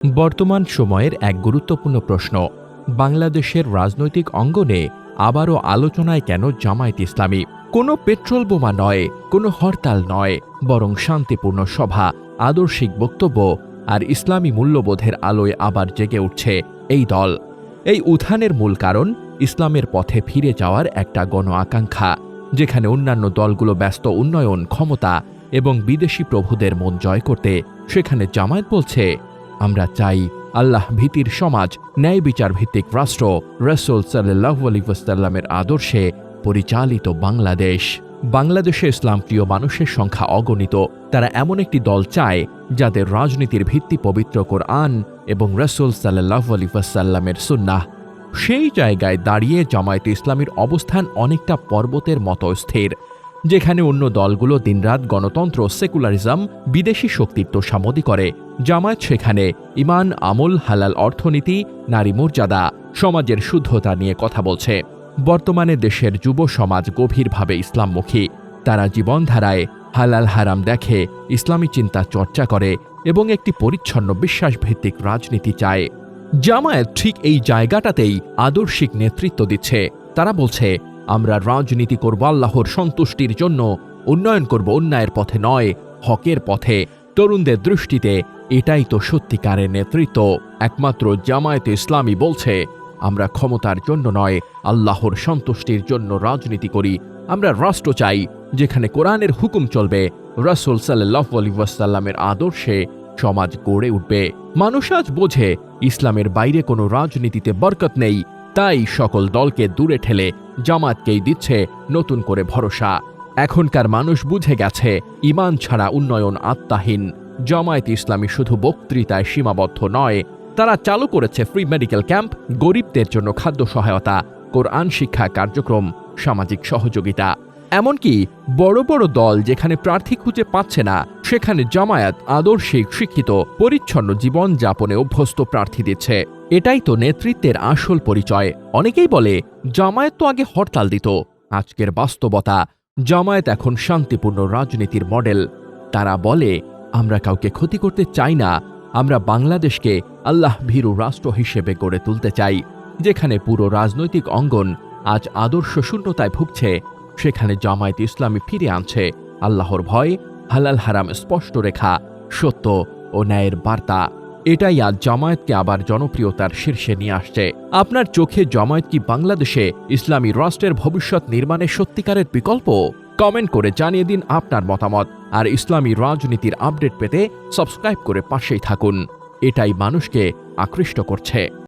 বর্তমান সময়ের এক গুরুত্বপূর্ণ প্রশ্ন, বাংলাদেশের রাজনৈতিক অঙ্গনে আবারও আলোচনায় কেন জামায়াত ইসলামী? কোনো পেট্রোল বোমা নয়, কোনো হরতাল নয়, বরং শান্তিপূর্ণ সভা, আদর্শিক বক্তব্য আর ইসলামী মূল্যবোধের আলোয় আবার জেগে উঠছে এই দল। এই উত্থানের মূল কারণ ইসলামের পথে ফিরে যাওয়ার একটা গণ আকাঙ্ক্ষা, যেখানে অন্যান্য দলগুলো ব্যস্ত উন্নয়ন, ক্ষমতা এবং বিদেশি প্রভুদের মন জয় করতে সেখানে জামায়াত বলছে আমরা চাই আল্লাহ ভীতির সমাজ ন্যায় বিচার ভিত্তিক রাষ্ট্র রসুল সাল্লাহ আদর্শে পরিচালিত বাংলাদেশ। বাংলাদেশে ইসলাম প্রিয় মানুষের সংখ্যা অগণিত। তারা এমন একটি দল চায়, যাদের রাজনীতির ভিত্তি পবিত্র কোরআন এবং রসুল সাল্লাহ আলিবাসাল্লামের সুন্নাহ। সেই জায়গায় দাঁড়িয়ে জামায়াতে ইসলামীর অবস্থান অনেকটা পর্বতের মতো স্থির। যেখানে অন্য দলগুলো দিনরাত গণতন্ত্র, সেকুলারিজম, বিদেশি শক্তির তোষামদি করে। জামায়াত সেখানে ইমান, আমল, হালাল অর্থনীতি, নারী মর্যাদা, সমাজের শুদ্ধতা নিয়ে কথা বলছে। বর্তমানে দেশের যুব সমাজ গভীরভাবে ইসলামমুখী। তারা জীবনধারায় হালাল হারাম দেখে, ইসলামী চিন্তা চর্চা করে এবং একটি পরিচ্ছন্ন বিশ্বাসভিত্তিক রাজনীতি চায়। জামায়াত ঠিক এই জায়গাটাতেই আদর্শিক নেতৃত্ব দিচ্ছে। তারা বলছে আমরা রাজনীতি করব আল্লাহর সন্তুষ্টির জন্য, উন্নয়ন করব অন্যায়ের পথে নয়, হকের পথে। তরুণদের দৃষ্টিতে এটাই তো সত্যিকারের নেতৃত্ব। একমাত্র জামায়াতে ইসলামী বলছে, আমরা ক্ষমতার জন্য নয়, আল্লাহর সন্তুষ্টির জন্য রাজনীতি করি। আমরা রাষ্ট্র চাই, যেখানে কোরআনের হুকুম চলবে, রাসুল সাল্লাহ আলী আদর্শে সমাজ গড়ে উঠবে। মানুষ আজ বোঝে, ইসলামের বাইরে কোনো রাজনীতিতে বরকত নেই, তাই সকল দলকে দূরে ঠেলে জামাতকেই দিচ্ছে নতুন করে ভরসা। এখনকার মানুষ বুঝে গেছে ইমান ছাড়া উন্নয়ন আত্মাহীন। জামায়াত ইসলামী শুধু বক্তৃতায় সীমাবদ্ধ নয়, তারা চালু করেছে ফ্রি মেডিকেল ক্যাম্প গরিবদের জন্য খাদ্য সহায়তা, কোরআন শিক্ষা কার্যক্রম, সামাজিক সহযোগিতা। এমনকি বড় বড় দল যেখানে প্রার্থী খুঁজে পাচ্ছে না, সেখানে জামায়াত আদর্শিক শিক্ষিত, পরিচ্ছন্ন জীবন যাপনে অভ্যস্ত প্রার্থী দিচ্ছে। এটাই তো নেতৃত্বের আসল পরিচয়। অনেকেই বলে, জামায়াত তো আগে হরতাল দিত। আজকের বাস্তবতা, জামায়াত এখন শান্তিপূর্ণ রাজনীতির মডেল। তারা বলে, আমরা কাউকে ক্ষতি করতে চাই না, আমরা বাংলাদেশকে আল্লাহ ভীরু রাষ্ট্র হিসেবে গড়ে তুলতে চাই। যেখানে পুরো রাজনৈতিক অঙ্গন আজ আদর্শ শূন্যতায় ভুগছে, সেখানে জামায়াত ইসলামী ফিরে আনছে। আল্লাহর ভয়, হালাল হারাম স্পষ্ট রেখা, সত্য ও ন্যায়ের বার্তা। এটাই আজ জামায়াতকে আবার জনপ্রিয়তার শীর্ষে নিয়ে আসছে। আপনার চোখে জামায়াত কি বাংলাদেশে ইসলামী রাষ্ট্রের ভবিষ্যৎ নির্মাণের সত্যিকারের বিকল্প? কমেন্ট করে জানিয়ে দিন আপনার মতামত। আর ইসলামী রাজনীতির আপডেট পেতে সাবস্ক্রাইব করে পাশেই থাকুন। এটাই মানুষকে আকৃষ্ট করছে।